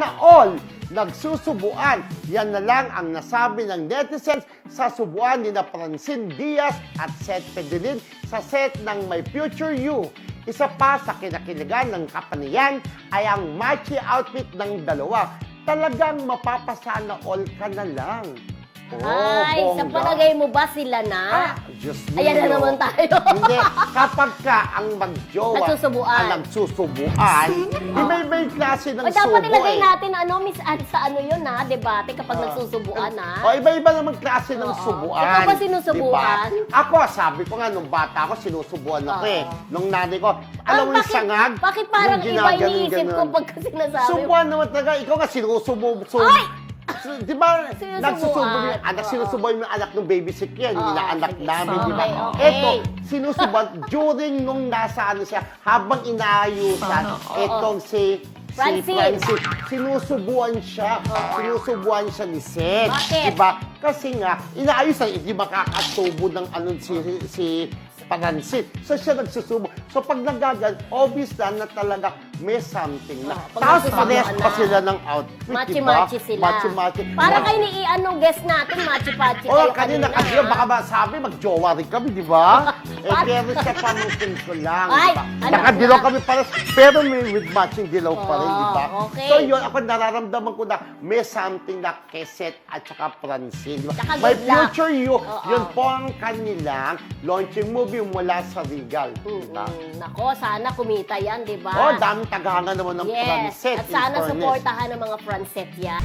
Sana all nagsusubuan. Yan na lang ang nasabi ng netizens sa subuan ni na Francine Diaz at Seth Pedilin sa set ng My Future You. Isa pa sa kinakiligan ng kapaniyan ay ang matchy outfit ng dalawa. Talagang mapapasana all ka na lang. Oh, Ay, sa palagay mo ba sila na? Ah, Diyos Ayan na naman tayo. Hindi, kapag ka ang magjowa Nagsusubuan. ang nagsusubuan, di ba may klase ng O dapat subo ilagay eh. natin ano, miss, ad, sa ano yun ha, debate kapag nagsusubuan ha. O iba-iba naman klase ng Oo. subuan. Ikaw ba sinusubuan? Diba? Ako, sabi ko nga, nung bata ako, sinusubuan ako Oo. eh. Nung nanay ko, alam mo Ah, yung sangag? Bakit parang Yung iba ginaganon, iniisip ko pagka sinasabi mo? Subuan naman talaga. Ikaw nga sinusubo. Sub, Ay! Di ba, Sinusubuan. nagsusubo yung anak, Oo. sinusubuan yung anak ng baby sick yan, Oo, hindi na anak sige. namin, di ba? Okay, okay. Ito, sinusubuan, during nung nasa ano siya, habang inaayusan, Oo. itong si si Francine, sinusubuan siya, sinusubuan siya ni Seth. Bakit? Diba? Kasi nga, inaayos na, hindi makakatubo ng ano si, si Francine. So siya nagsusubo. So pag nagagan, obvious na na talaga may something na. Pag Tapos parehas pa na. sila ng outfit, Machi-machi diba? sila. Machi-machi. Para kayo ni ano, guest natin, machi-machi O, kayo kanina, kasi ha? baka masabi, magjowa rin kami, di ba? eh, pero siya pamangkin ko lang, Ay, di ba? alam Nakadilaw kami para, pero may with matching dilaw pa rin, di ba? Oh, okay. So, yun, ako nararamdaman ko na may something na Keset at saka Francine, di ba? Tsaka My good luck. Future You, Oo. yun po ang kanilang launching movie mula sa Regal, di ba? Mm, nako, sana kumita yan, di ba? Oh, daming tagahangan naman ng Yes, Francet. at sana supportahan ng mga Francet yan.